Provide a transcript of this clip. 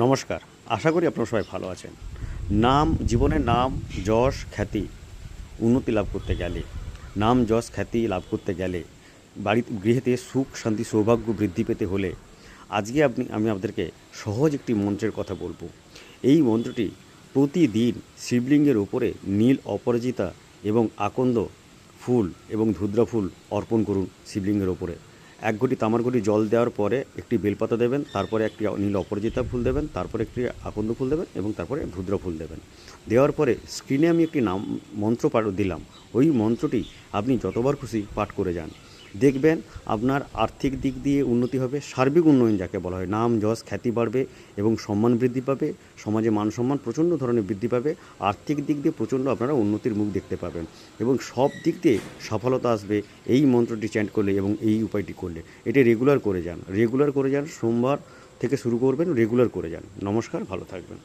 নমস্কার, আশা করি আপনারা সবাই ভালো আছেন। নাম জীবনের নাম, যশ, খ্যাতি, উন্নতি লাভ করতে গেলে। নাম, যশ, খ্যাতি লাভ করতে গেলে বাড়িতে, গৃহেতে সুখ, শান্তি, সৌভাগ্য বৃদ্ধি পেতে হলে আজকে আপনি, আমি আপনাদেরকে সহজ একটি মন্ত্রের কথা বলব। এই মন্ত্রটি প্রতিদিন শিবলিঙ্গের উপরে নীল অপরাজিতা এবং আকন্দ ফুল এবং ধুদ্রা ফুল অর্পণ করুন শিবলিঙ্গের ওপরে এক ঘটি তামার ঘটি জল দেওয়ার পরে একটি বেলপাতা দেবেন, তারপরে একটি নীল অপরাজিতা ফুল দেবেন, তারপরে একটি আকন্দ ফুল দেবেন এবং তারপরে ভুদ্র ফুল দেবেন। দেওয়ার পরে স্ক্রিনে আমি একটি নাম, মন্ত্র পাঠ দিলাম। ওই মন্ত্রটি আপনি যতবার খুশি পাঠ করে যান। দেখবেন আপনার আর্থিক দিক দিয়ে উন্নতি হবে, সার্বিক উন্নয়ন যাকে বলা হয়। নাম, যশ, খ্যাতি বাড়বে এবং সম্মান বৃদ্ধি পাবে, সমাজে মান সম্মান প্রচণ্ড ধরনের বৃদ্ধি পাবে, আর্থিক দিক দিয়ে প্রচণ্ড আপনারা উন্নতির মুখ দেখতে পাবেন এবং সব দিক দিয়ে সফলতা আসবে, এই মন্ত্রটি চ্যান্ট করলে এবং এই উপায়টি করলে। এটি রেগুলার করে যান। রেগুলার করে যান, সোমবার থেকে শুরু করবেন রেগুলার করে যান। নমস্কার, ভালো থাকবেন।